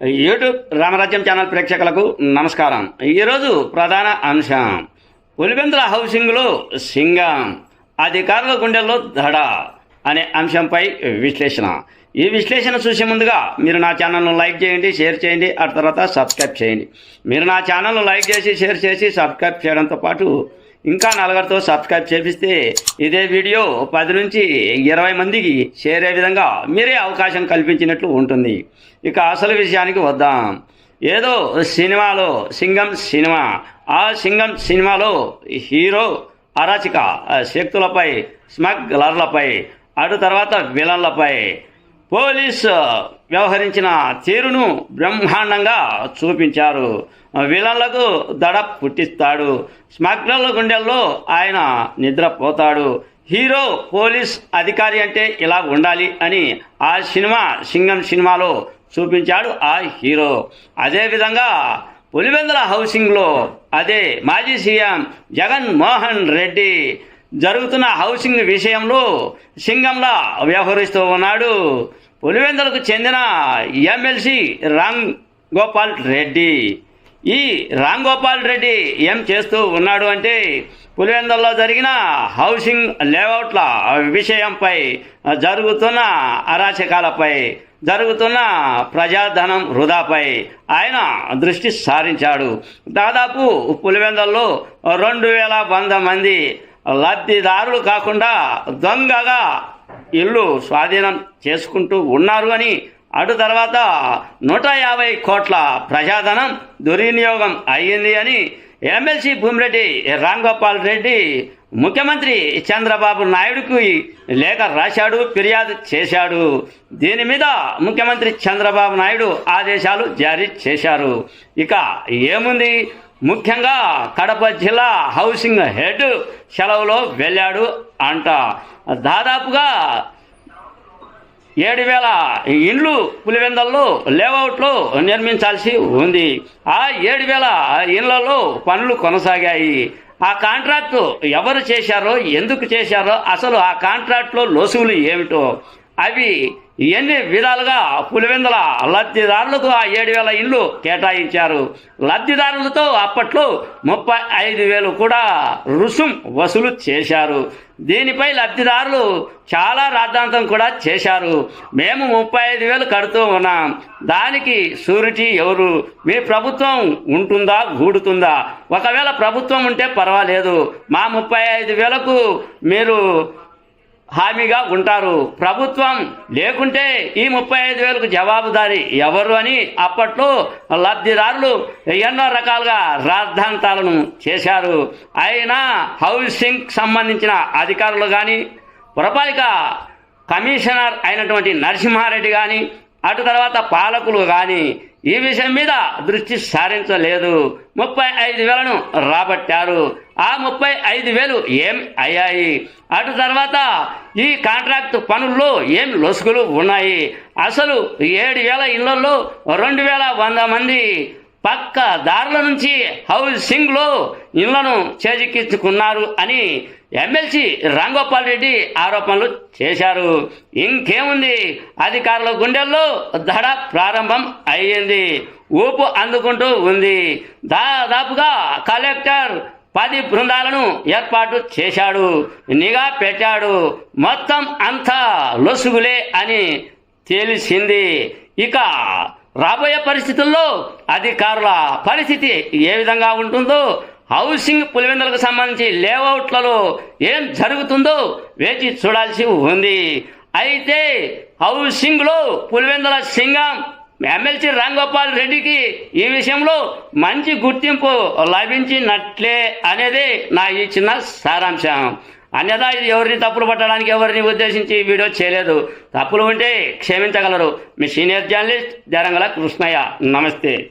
YouTube రామరాజ్యం channel ప్రేక్షకులకు నమస్కారం. ఈరోజు ప్రధాన అంశం. పులివెందుల హౌసింగ్లో సింగం అధికారుల గుండెల్లో దడ అనే అంశంపై విశ్లేషణ. ఈ విశ్లేషణ చూసే ముందుగా మీరు నా ఛానల్ను లైక్ చేయండి షేర్ చేయండి ఆ తర్వాత సబ్స్క్రైబ్ చేయండి. మీరు నా ఛానల్ను లైక్ చేసి షేర్ చేసి సబ్స్క్రైబ్ చేయడంతో పాటు ఇంకా నలుగురితో సబ్స్క్రైబ్ చేపిస్తే ఇదే వీడియో పది నుంచి ఇరవై మందికి చేరే విధంగా మీరే అవకాశం కల్పించినట్లు ఉంటుంది. ఇక అసలు విషయానికి వద్దాం. ఏదో సినిమాలో సింగం సినిమా. ఆ సింగం సినిమాలో హీరో అరాచక శక్తులపై స్మగ్లర్లపై అటు తర్వాత విలన్లపై పోలీస్ వ్యవహరించిన తీరును బ్రహ్మాండంగా చూపించారు. విలన్లకు దడ పుట్టిస్తాడు. స్మగ్లర్ల గుండెల్లో ఆయన నిద్రపోతాడు. హీరో పోలీస్ అధికారి అంటే ఇలా ఉండాలి అని ఆ సినిమా సింగం సినిమాలో చూపించాడు ఆ హీరో. అదేవిధంగా పులివెందుల హౌసింగ్లో అదే మాజీ సీఎం జగన్ మోహన్ రెడ్డి జరుగుతున్న హౌసింగ్ విషయంలో సింగంలా వ్యవహరిస్తూ ఉన్నాడు. పులివెందులకు చెందిన ఎమ్మెల్సీ రామ్ గోపాల్ రెడ్డి. ఈ రామ్ గోపాల్ రెడ్డి ఏం చేస్తూ ఉన్నాడు అంటే పులివెందుల్లో జరిగిన హౌసింగ్ లేఅవుట్ల విషయంపై జరుగుతున్న అరాచకాలపై జరుగుతున్న ప్రజాధనం వృధాపై ఆయన దృష్టి సారించాడు. దాదాపు పులివెందుల్లో రెండు వేల వంద మంది లబ్ధిదారులు కాకుండా దొంగగా ఇల్లు స్వాధీనం చేసుకుంటూ ఉన్నారు అని అటు తర్వాత నూట యాభై కోట్ల ప్రజాధనం దుర్వినియోగం అయ్యింది అని ఎమ్మెల్సీ భూమిరెడ్డి రాంగోపాల్ రెడ్డి ముఖ్యమంత్రి చంద్రబాబు నాయుడుకు లేఖ రాశాడు ఫిర్యాదు చేశాడు. దీని మీద ముఖ్యమంత్రి చంద్రబాబు నాయుడు ఆదేశాలు జారీ చేశారు. ఇక ఏముంది? ముఖ్యంగా కడప జిల్లా హౌసింగ్ హెడ్ సెలవులో వెళ్ళాడు అంట. దాదాపుగా ఏడు వేల ఇండ్లు పులివెందల్లో లేఅవుట్లు నిర్మించాల్సి ఉంది. ఆ ఏడు వేల ఇండ్లలో పనులు కొనసాగాయి. ఆ కాంట్రాక్ట్ ఎవరు చేశారో ఎందుకు చేశారో అసలు ఆ కాంట్రాక్ట్లో లోసువులు ఏమిటో అవి ఇవన్నీ విధాలుగా పులివెందుల లబ్ధిదారులకు ఆ ఏడు వేల ఇళ్ళు కేటాయించారు. లబ్ధిదారులతో అప్పట్లో ముప్పై ఐదు వేలు కూడా రుసుం వసూలు చేశారు. దీనిపై లబ్ధిదారులు చాలా రాద్ధాంతం కూడా చేశారు. మేము ముప్పై ఐదు వేలు కడుతూ ఉన్నాం. దానికి షూరిటీ ఎవరు? మీ ప్రభుత్వం ఉంటుందా? గూడుతుందా? ఒకవేళ ప్రభుత్వం ఉంటే పర్వాలేదు. మా ముప్పై ఐదు వేలకు మీరు హామీగా ఉంటారు. ప్రభుత్వం లేకుంటే ఈ ముప్పై ఐదు వేలకు జవాబుదారి ఎవరు అని అప్పట్లో లబ్ధిదారులు ఎన్నో రకాలుగా రాద్ధాంతాలను చేశారు. అయినా హౌసింగ్ సంబంధించిన అధికారులు కానీ పురపాలిక కమిషనర్ అయినటువంటి నరసింహారెడ్డి కానీ అటు తర్వాత పాలకులు కానీ ఈ విషయం మీద దృష్టి సారించలేదు. ముప్పై ఐదు వేలను రాబట్టారు. ఆ ముప్పై ఐదు వేలు ఏం అయ్యాయి? అటు తర్వాత ఈ కాంట్రాక్ట్ పనుల్లో ఏం లొసుగులు ఉన్నాయి? అసలు ఏడు వేల ఇళ్ళలో రెండు వేల వంద మంది పక్క దారుల నుంచి హౌసింగ్లో ఇళ్ళను చేజిక్కించుకున్నారు అని ఎమ్మెల్సీ రాంగోపాల్ రెడ్డి ఆరోపణలు చేశారు. ఇంకేముంది? అధికారుల గుండెల్లో దడ ప్రారంభం అయ్యింది. ఊపు అందుకుంటూ ఉంది. దాదాపుగా కలెక్టర్ పది బృందాలను ఏర్పాటు చేశాడు. నిఘా పెట్టాడు. మొత్తం అంతా లొసుగులే అని తెలిసింది. ఇక రాబోయే పరిస్థితుల్లో అధికారుల పరిస్థితి ఏ విధంగా ఉంటుందో హౌసింగ్ పులివెందులకు సంబంధించి లేఅవుట్లలో ఏం జరుగుతుందో వేచి చూడాల్సి ఉంది. అయితే హౌసింగ్లో పులివెందుల సింగం ఎమ్మెల్సీ రాంగోపాల్ రెడ్డికి ఈ విషయంలో మంచి గుర్తింపు లభించినట్లే అనేది నా ఈ చిన్న సారాంశం. అన్యదా ఇది ఎవరిని తప్పులు పట్టడానికి ఎవరిని ఉద్దేశించి వీడియో చేయలేదు. తప్పులు ఉంటే క్షమించగలరు. మీ సీనియర్ జర్నలిస్ట్ జరంగల కృష్ణయ్య. నమస్తే.